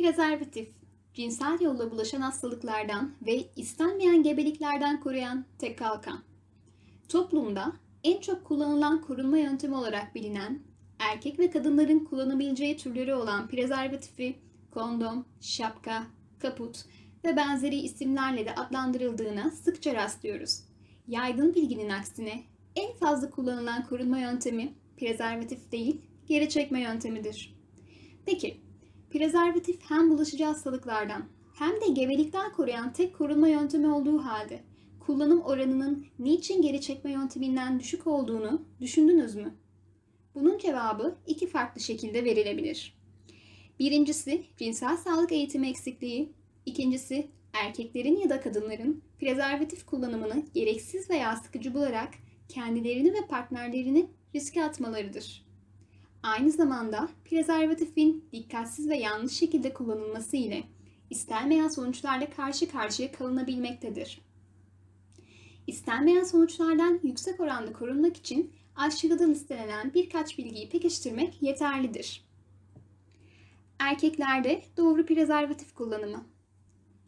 Prezervatif, cinsel yolla bulaşan hastalıklardan ve istenmeyen gebeliklerden koruyan tek kalkan. Toplumda en çok kullanılan korunma yöntemi olarak bilinen, erkek ve kadınların kullanabileceği türleri olan prezervatifi, kondom, şapka, kaput ve benzeri isimlerle de adlandırıldığına sıkça rastlıyoruz. Yaygın bilginin aksine en fazla kullanılan korunma yöntemi prezervatif değil, geri çekme yöntemidir. Peki, prezervatif hem bulaşıcı hastalıklardan hem de gebelikten koruyan tek korunma yöntemi olduğu halde kullanım oranının niçin geri çekme yönteminden düşük olduğunu düşündünüz mü? Bunun cevabı iki farklı şekilde verilebilir. Birincisi cinsel sağlık eğitimi eksikliği, ikincisi erkeklerin ya da kadınların prezervatif kullanımını gereksiz veya sıkıcı bularak kendilerini ve partnerlerini riske atmalarıdır. Aynı zamanda prezervatifin dikkatsiz ve yanlış şekilde kullanılması ile istenmeyen sonuçlarla karşı karşıya kalınabilmektedir. İstenmeyen sonuçlardan yüksek oranda korunmak için aşağıda listelenen birkaç bilgiyi pekiştirmek yeterlidir. Erkeklerde doğru prezervatif kullanımı.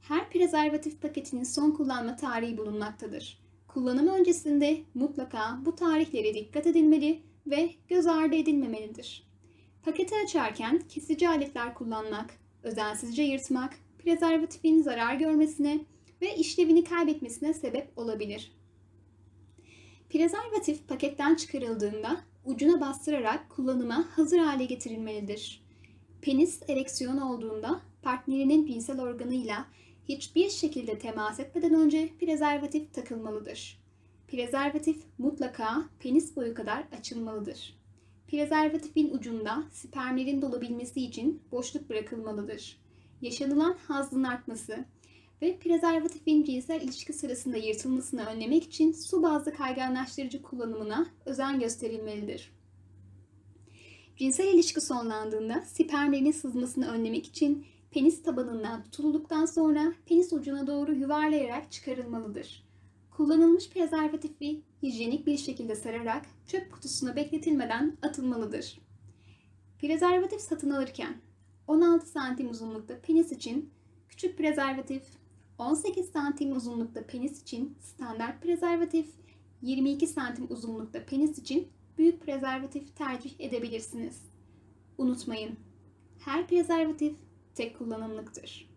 Her prezervatif paketinin son kullanma tarihi bulunmaktadır. Kullanım öncesinde mutlaka bu tarihlere dikkat edilmeli ve göz ardı edilmemelidir. Paketi açarken kesici aletler kullanmak, özensizce yırtmak, prezervatifin zarar görmesine ve işlevini kaybetmesine sebep olabilir. Prezervatif paketten çıkarıldığında ucuna bastırarak kullanıma hazır hale getirilmelidir. Penis ereksiyon olduğunda partnerinin cinsel organıyla hiçbir şekilde temas etmeden önce prezervatif takılmalıdır. Prezervatif mutlaka penis boyu kadar açılmalıdır. Prezervatifin ucunda spermlerin dolabilmesi için boşluk bırakılmalıdır. Yaşanılan hazın artması ve prezervatifin cinsel ilişki sırasında yırtılmasını önlemek için su bazlı kayganlaştırıcı kullanımına özen gösterilmelidir. Cinsel ilişki sonlandığında spermlerin sızmasını önlemek için penis tabanından tutulduktan sonra penis ucuna doğru yuvarlayarak çıkarılmalıdır. Kullanılmış prezervatifi hijyenik bir şekilde sararak çöp kutusuna bekletilmeden atılmalıdır. Prezervatif satın alırken 16 santim uzunlukta penis için küçük prezervatif, 18 santim uzunlukta penis için standart prezervatif, 22 santim uzunlukta penis için büyük prezervatif tercih edebilirsiniz. Unutmayın, her prezervatif tek kullanımlıktır.